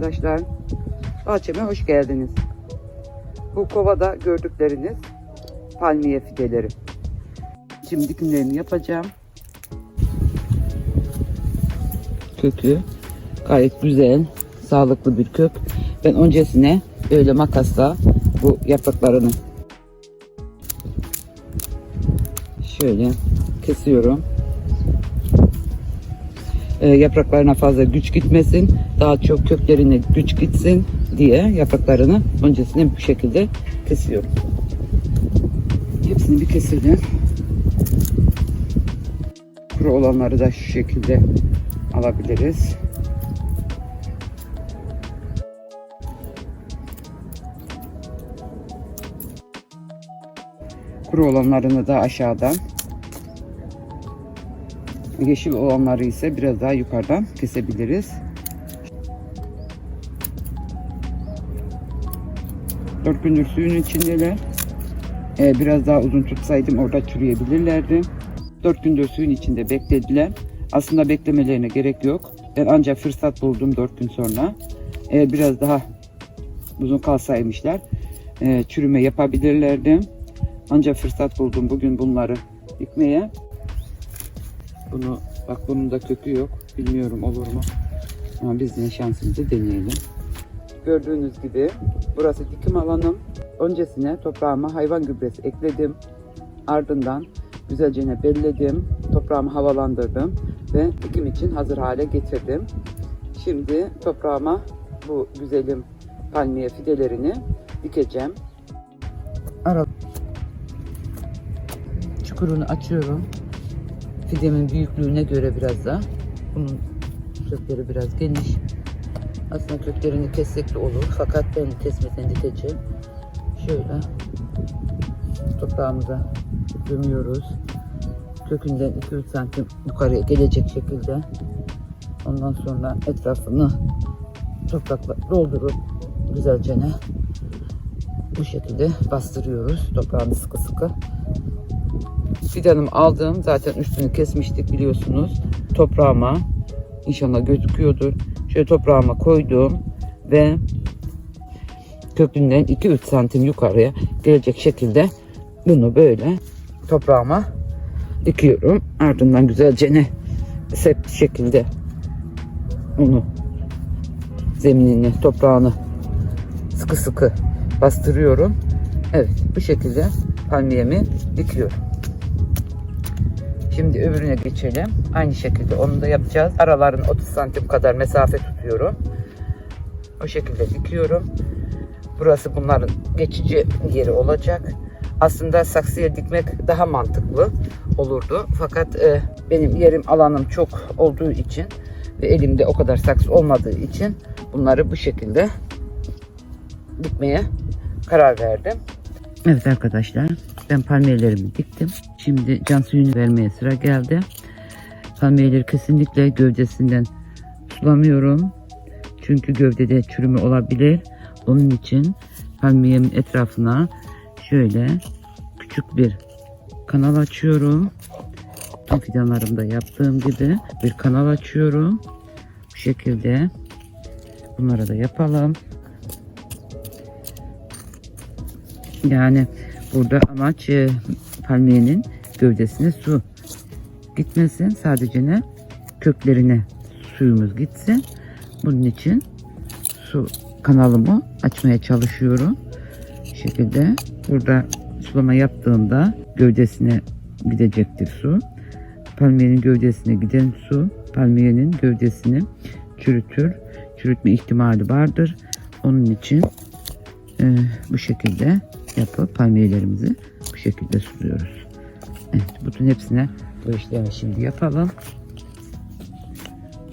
arkadaşlar. Bahçeme hoş geldiniz. Bu kovada gördükleriniz palmiye fideleri. Şimdi dikimlerini yapacağım. Kökü gayet güzel, sağlıklı bir kök. Ben öncesine böyle makasla bu yapraklarını şöyle kesiyorum. Ee, yapraklarına fazla güç gitmesin, daha çok köklerine güç gitsin diye yapraklarını öncesinde bu şekilde kesiyorum. Hepsini bir keselim. Kuru olanları da şu şekilde alabiliriz. Kuru olanlarını da aşağıdan Yeşil olanları ise biraz daha yukarıdan kesebiliriz. 4 gündür suyun içindeler. Ee, biraz daha uzun tutsaydım orada çürüyebilirlerdi. 4 gündür suyun içinde beklediler. Aslında beklemelerine gerek yok. Ben ancak fırsat buldum 4 gün sonra. Ee, biraz daha uzun kalsaymışlar e, çürüme yapabilirlerdi. Ancak fırsat buldum bugün bunları dikmeye. Bunu bak bunun da kökü yok. Bilmiyorum olur mu? Ama biz yine şansımızı deneyelim. Gördüğünüz gibi burası dikim alanım. Öncesine toprağıma hayvan gübresi ekledim. Ardından güzelce belledim. Toprağımı havalandırdım ve dikim için hazır hale getirdim. Şimdi toprağıma bu güzelim palmiye fidelerini dikeceğim. Ara çukurunu açıyorum. Fidemin büyüklüğüne göre biraz da bunun kökleri biraz geniş. Aslında köklerini kessek de olur fakat ben kesmeden dikeceğim. Şöyle toprağımıza gömüyoruz. Kökünden 2-3 santim yukarıya gelecek şekilde. Ondan sonra etrafını toprakla doldurup güzelce bu şekilde bastırıyoruz. Toprağını sıkı sıkı fidanımı aldım. Zaten üstünü kesmiştik biliyorsunuz. Toprağıma inşallah gözüküyordur. Şöyle toprağıma koydum ve kökünden 2-3 santim yukarıya gelecek şekilde bunu böyle toprağıma dikiyorum. Ardından güzelce ne sert şekilde onu zeminini, toprağını sıkı sıkı bastırıyorum. Evet bu şekilde palmiyemi dikiyorum. Şimdi öbürüne geçelim. Aynı şekilde onu da yapacağız. Araların 30 santim kadar mesafe tutuyorum. O şekilde dikiyorum. Burası bunların geçici yeri olacak. Aslında saksıya dikmek daha mantıklı olurdu. Fakat e, benim yerim alanım çok olduğu için ve elimde o kadar saksı olmadığı için bunları bu şekilde dikmeye karar verdim. Evet arkadaşlar ben palmiyelerimi diktim. Şimdi can suyunu vermeye sıra geldi. Palmiyeleri kesinlikle gövdesinden sulamıyorum. Çünkü gövdede çürüme olabilir. Onun için palmiyemin etrafına şöyle küçük bir kanal açıyorum. Tüm fidanlarımda yaptığım gibi bir kanal açıyorum. Bu şekilde bunları da yapalım. Yani burada amaç e, palmiyenin gövdesine su gitmesin. Sadece ne köklerine suyumuz gitsin. Bunun için su kanalımı açmaya çalışıyorum. Bu şekilde burada sulama yaptığımda gövdesine gidecektir su. Palmiyenin gövdesine giden su palmiyenin gövdesini çürütür. Çürütme ihtimali vardır. Onun için e, bu şekilde yapıp palmiyelerimizi bu şekilde suluyoruz. Evet, bütün hepsine bu işlemi şimdi yapalım.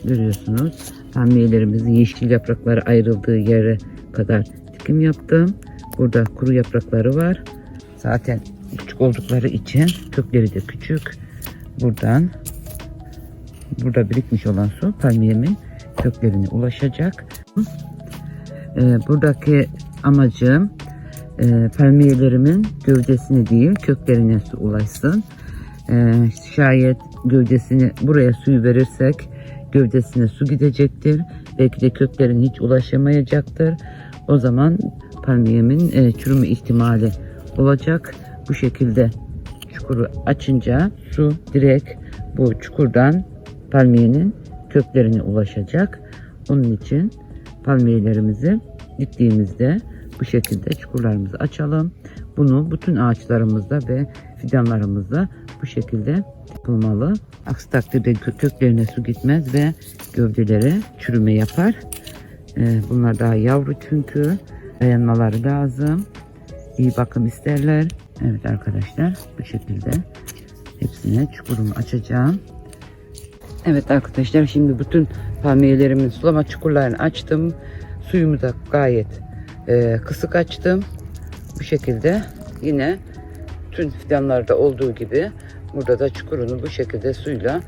Görüyorsunuz palmiyelerimizin yeşil yaprakları ayrıldığı yere kadar dikim yaptım. Burada kuru yaprakları var. Zaten küçük oldukları için kökleri de küçük. Buradan burada birikmiş olan su palmiyemin köklerine ulaşacak. Ee, buradaki amacım e, palmiyelerimin gövdesine değil köklerine su ulaşsın. E, şayet gövdesini buraya suyu verirsek gövdesine su gidecektir Belki de köklerin hiç ulaşamayacaktır. O zaman palmiyemin e, çürüme ihtimali olacak. Bu şekilde çukuru açınca su direkt bu çukurdan palmiyenin köklerine ulaşacak. Onun için palmiyelerimizi diktiğimizde bu şekilde çukurlarımızı açalım. Bunu bütün ağaçlarımızda ve fidanlarımızda bu şekilde yapılmalı. Aksi takdirde kö- köklerine su gitmez ve gövdeleri çürüme yapar. Ee, bunlar daha yavru çünkü dayanmaları lazım. İyi bakım isterler. Evet arkadaşlar bu şekilde hepsine çukurumu açacağım. Evet arkadaşlar şimdi bütün palmiyelerimin sulama çukurlarını açtım. Suyumu da gayet e, kısık açtım. Bu şekilde yine tüm fidanlarda olduğu gibi burada da çukurunu bu şekilde suyla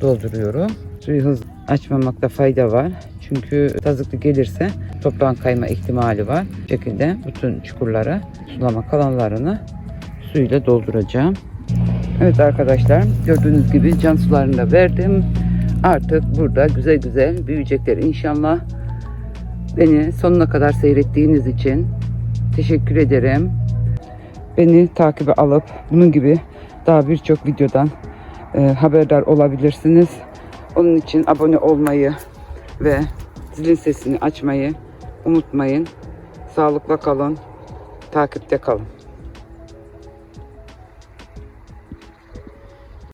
dolduruyorum. Suyu hız açmamakta fayda var. Çünkü tazıklı gelirse toprağın kayma ihtimali var. Bu şekilde bütün çukurlara sulama kalanlarını suyla dolduracağım. Evet arkadaşlar gördüğünüz gibi can sularını da verdim. Artık burada güzel güzel büyüyecekler inşallah. Beni sonuna kadar seyrettiğiniz için teşekkür ederim. Beni takibe alıp bunun gibi daha birçok videodan e, haberdar olabilirsiniz. Onun için abone olmayı ve zilin sesini açmayı unutmayın. Sağlıkla kalın, takipte kalın.